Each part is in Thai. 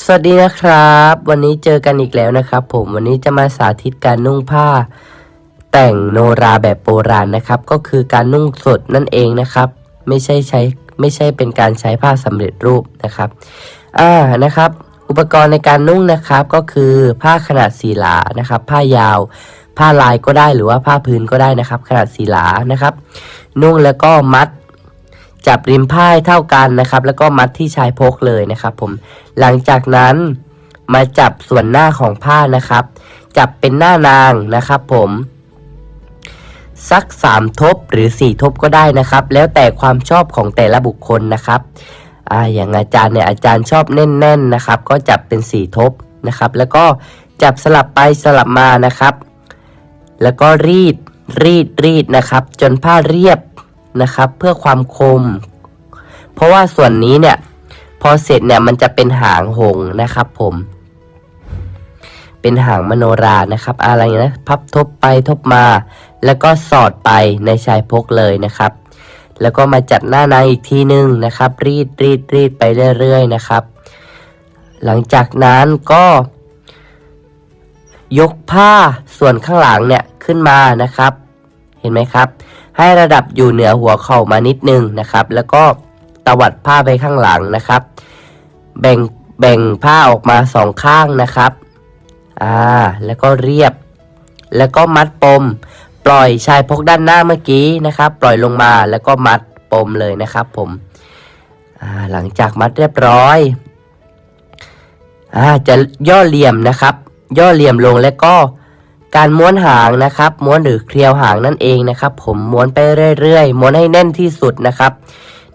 สวัสดีนะครับ วันนี้เจอกันอีกแล้วนะครับผมวันนี้จะมาสาธิตการนุ่งผ้า แต่งโนราแบบโบราณนะครับ ก็คือการนุ่งสดนั่นเองนะครับ ไม่ใช่ใช้ไม่ใช่เป็นการใช้ผ้าสำเร็จรูปนะครับอ่านะครับ อุปกรณ์ในการนุ่งนะครับก็คือผ้าขนาดสีหลานะครับ ผ้ายาว ผ้าลายก็ได้หรือว่าผ้าพื้นก็ได้นะครับ ขนาดสีหลานะครับ นุ่งแล้วก็มัด จับริมผ้าให้เท่ากันนะครับ แล้วก็มัดที่ชายพกเลยนะครับผมหลังจากนั้นมาจับส่วนหน้าของผ้านะครับ จับเป็นหน้านางนะครับผมสัก 3 ทบหรือ 4 ทบก็ได้นะครับ แล้วแต่ความชอบของแต่ละบุคคลนะครับอ่าอย่างอาจารย์เนี่ยอาจารย์ชอบแน่นๆนะครับ ก็จับเป็น 4 ทบนะครับ แล้วก็จับสลับไปสลับมานะครับ แล้วก็รีดรีดรีดนะครับ จนผ้าเรียบ นะครับ เพื่อความคม เพราะว่าส่วนนี้เนี่ย พอเสร็จเนี่ยมันจะเป็นหางหงนะครับ ผม เป็นหางมโนรานะครับ อะไรนะพับทบไปทบมา แล้วก็สอดไปในชายพกเลยนะครับ แล้วก็มาจัดหน้านางอีกทีนึงนะครับ รีดรีดรีดไปเรื่อยๆนะครับ หลังจากนั้นก็ยกผ้าส่วนข้างหลังเนี่ยขึ้นมานะครับ เห็นไหมครับ ให้ระดับอยู่เหนือหัวเข่ามานิดนึงนะครับ แล้วก็ตวัดผ้าไปข้างหลังนะครับ แบ่งแบ่งผ้าออกมาสองข้างนะครับอ่าแล้วก็เรียบ แล้วก็มัดปม ปล่อยชายพกด้านหน้าเมื่อกี้นะครับ ปล่อยลงมาแล้วก็มัดปมเลยนะครับ ผมหลังจากมัดเรียบร้อยอาจะย่อเหลี่ยมนะครับ ย่อเหลี่ยมลงแล้วก็ การม้วนหางนะครับ ม้วนหรือเคลียวหางนั่นเองนะครับ ผมม้วนไปเรื่อยๆ ม้วนให้แน่นที่สุดนะครับ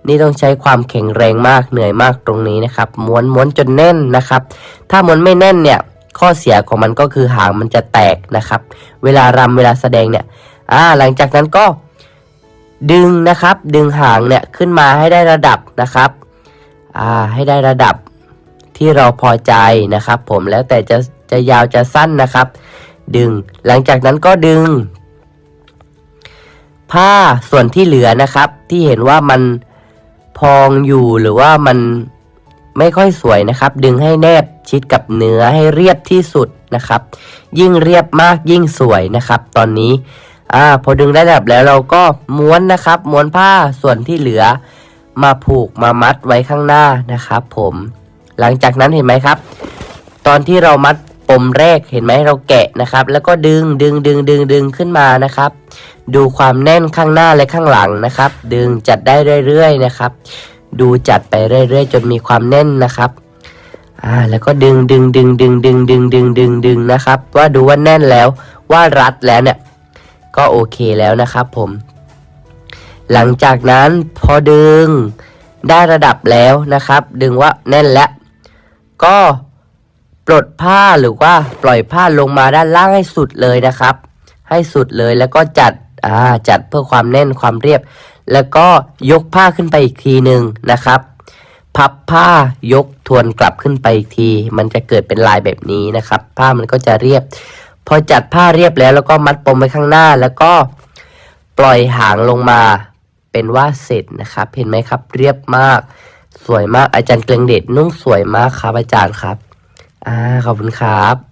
นี่ต้องใช้ความแข็งแรงมากเหนื่อยมากตรงนี้นะครับ ม้วนม้วนจนแน่นนะครับ ถ้าม้วนไม่แน่นเนี่ย ข้อเสียของมันก็คือหางมันจะแตกนะครับ เวลารำเวลาแสดงเนี่ยอ่าหลังจากนั้นก็ดึงนะครับ ดึงหางเนี่ยขึ้นมาให้ได้ระดับนะครับอ่าให้ได้ระดับที่เราพอใจนะครับ ผมแล้วแต่จะจะยาวจะสั้นนะครับ ดึง หลังจากนั้นก็ดึง ผ้าส่วนที่เหลือนะครับ ที่เห็นว่ามันพองอยู่หรือว่ามันไม่ค่อยสวยนะครับ ดึงให้แนบชิดกับเนื้อให้เรียบที่สุดนะครับ ยิ่งเรียบมากยิ่งสวยนะครับ ตอนนี้อ่าพอดึงได้ระดับแล้วเราก็ม้วนนะครับ ม้วนผ้าส่วนที่เหลือ มาผูกมามัดไว้ข้างหน้านะครับ ผม หลังจากนั้นเห็นไหมครับ ตอนที่เรามัด ปมแรกเห็นไหมเราแกะนะครับ แล้วก็ดึงดึงดึงดึงดึงขึ้นมานะครับ ดูความแน่นข้างหน้าและข้างหลังนะครับ ดึงจัดได้เรื่อยๆนะครับ ดูจัดไปเรื่อยๆ จนมีความแน่นนะครับอ่าแล้วก็ดึงดึงดึงดึงดึงดึงดึงดึงดึงนะครับ ว่าดูว่าแน่นแล้วว่ารัดแล้วเนี่ยก็โอเคแล้วนะครับผม หลังจากนั้นพอดึงได้ระดับแล้วนะครับ ดึงว่าแน่นแล้วก็ ปลดผ้าหรือว่าปล่อยผ้าลงมาด้านล่างให้สุดเลยนะครับ ให้สุดเลยแล้วก็จัดอ่าจัดเพื่อความแน่นความเรียบ แล้วก็ยกผ้าขึ้นไปอีกทีหนึ่งนะครับ พับผ้ายกทวนกลับขึ้นไปอีกที มันจะเกิดเป็นลายแบบนี้นะครับ ผ้ามันก็จะเรียบ พอจัดผ้าเรียบแล้วแล้วก็มัดปมไว้ข้างหน้า แล้วก็ปล่อยหางลงมาเป็นว่าเสร็จนะครับ เห็นไหมครับ เรียบมาก สวยมากอาจารย์เกรงเดชนุ่งสวยมากครับอาจารย์ครับ อ่าขอบคุณครับ